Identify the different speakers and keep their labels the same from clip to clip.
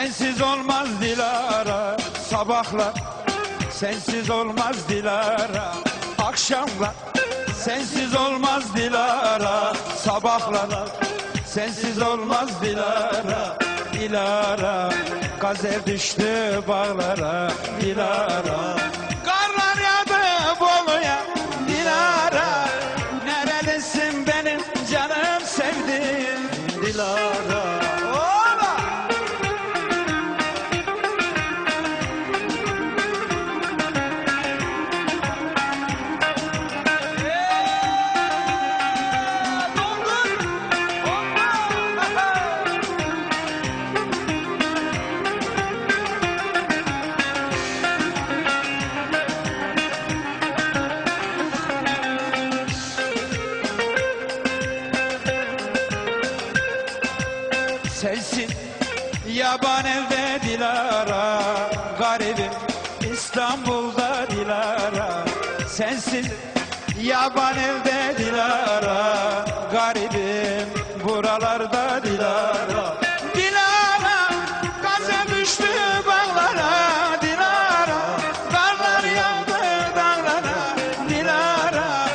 Speaker 1: Sensiz olmaz Dilara Sabahlar. Sensiz olmaz Dilara Akşamlar. Sensiz olmaz Dilara Sabahlar. Sensiz olmaz Dilara Dilara. Gazel düştü bağlara Dilara yaban elde Dilara Garibim İstanbul'da Dilara. Sensin yaban elde Dilara Garibim buralarda Dilara. Dilara gaza düştü bağlara Dilara. Karlar yağdı dağlara Dilara.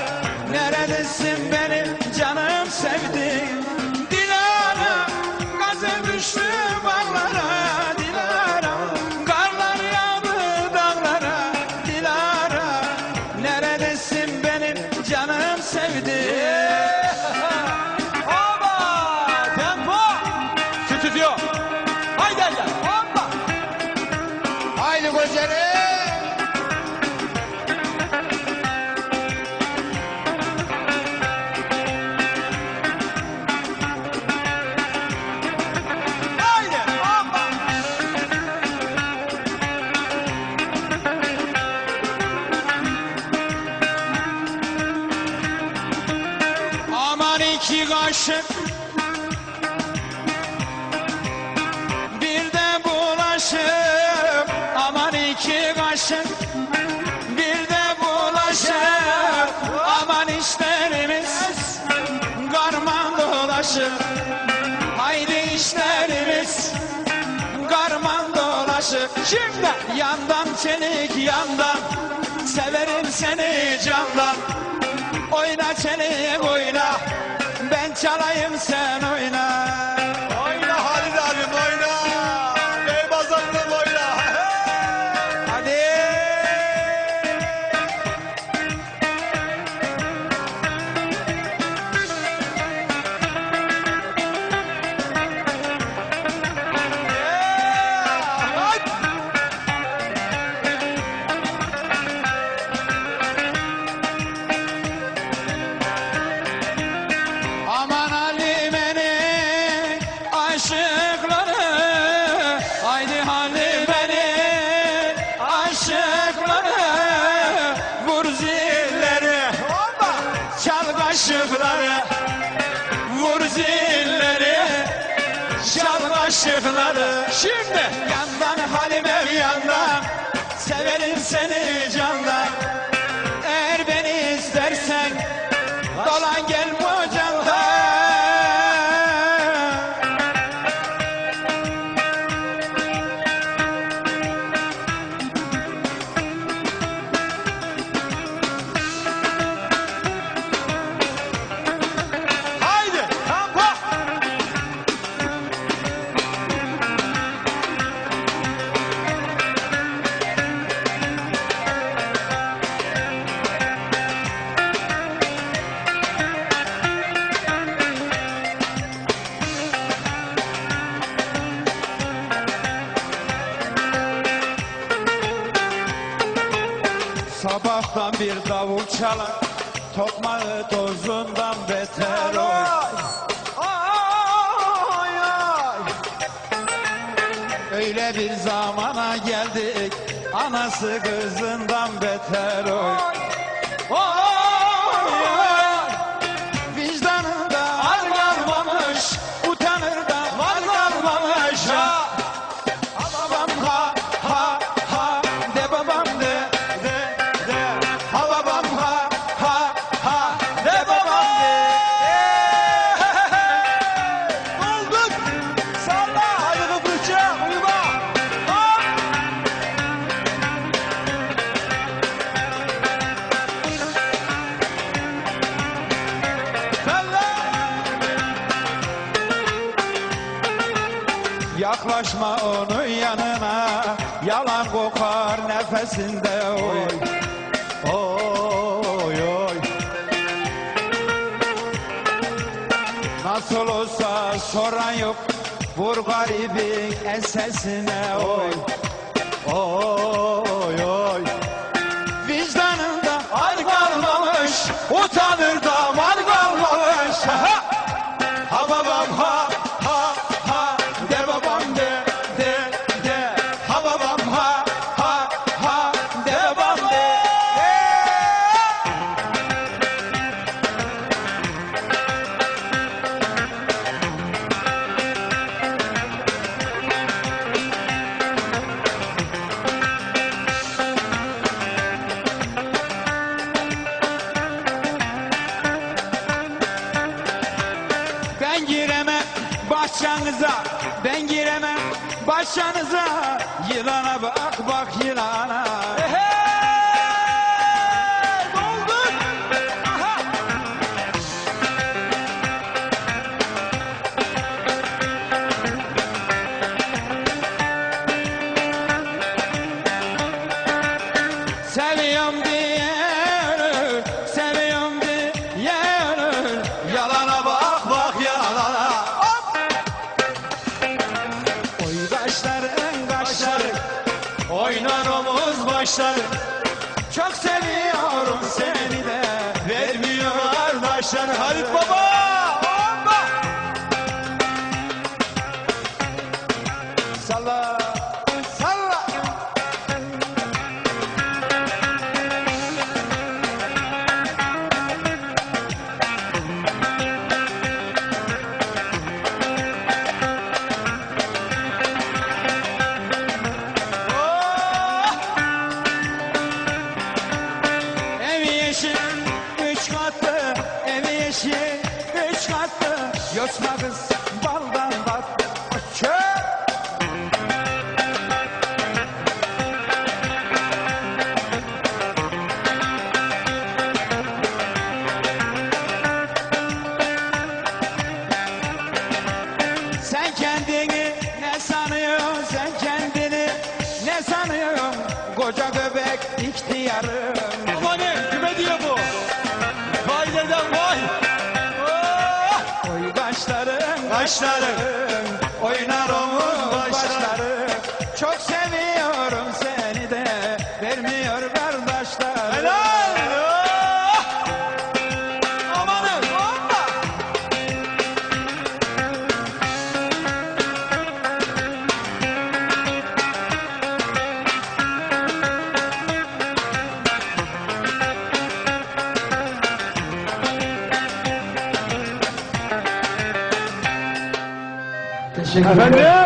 Speaker 1: Neredesin benim canım sevdiğim iki kaşık Bir de bulaşık Aman işlerimiz Karman dolaşık Haydi işlerimiz Karman dolaşık Şimdi yandan çelik yandan Severim seni candan. Oyna çelik oyna Ben çalayım sen Oyna Vur zilleri Çal kaşıkları Şimdi. Yandan Halime yandan Severim seni candan Sabahtan bir davul çalar Tokmağı tozundan beter oy
Speaker 2: Ay, ay.
Speaker 1: Öyle bir zamana geldik Anası kızından beter oy
Speaker 2: Ay,
Speaker 1: Yaklaşma onun yanına. Yalan kokar nefesinde oy. Oy oy. Nasıl olsa soran yok Vur garibin ensesine oy Oy oy bahçenize Yılana bak bak yılana
Speaker 2: Hey!
Speaker 1: Başları. Çok seviyorum seni de, vermiyor kardeşler. Halit kız baldan bak Çöp Sen kendini ne sanıyorsun sen kendini ne sanıyorsun? Koca göbek ihtiyarım Oy başlarım başlarım. Oynar omuz başları Çok seviyorum
Speaker 2: 看看这
Speaker 3: 边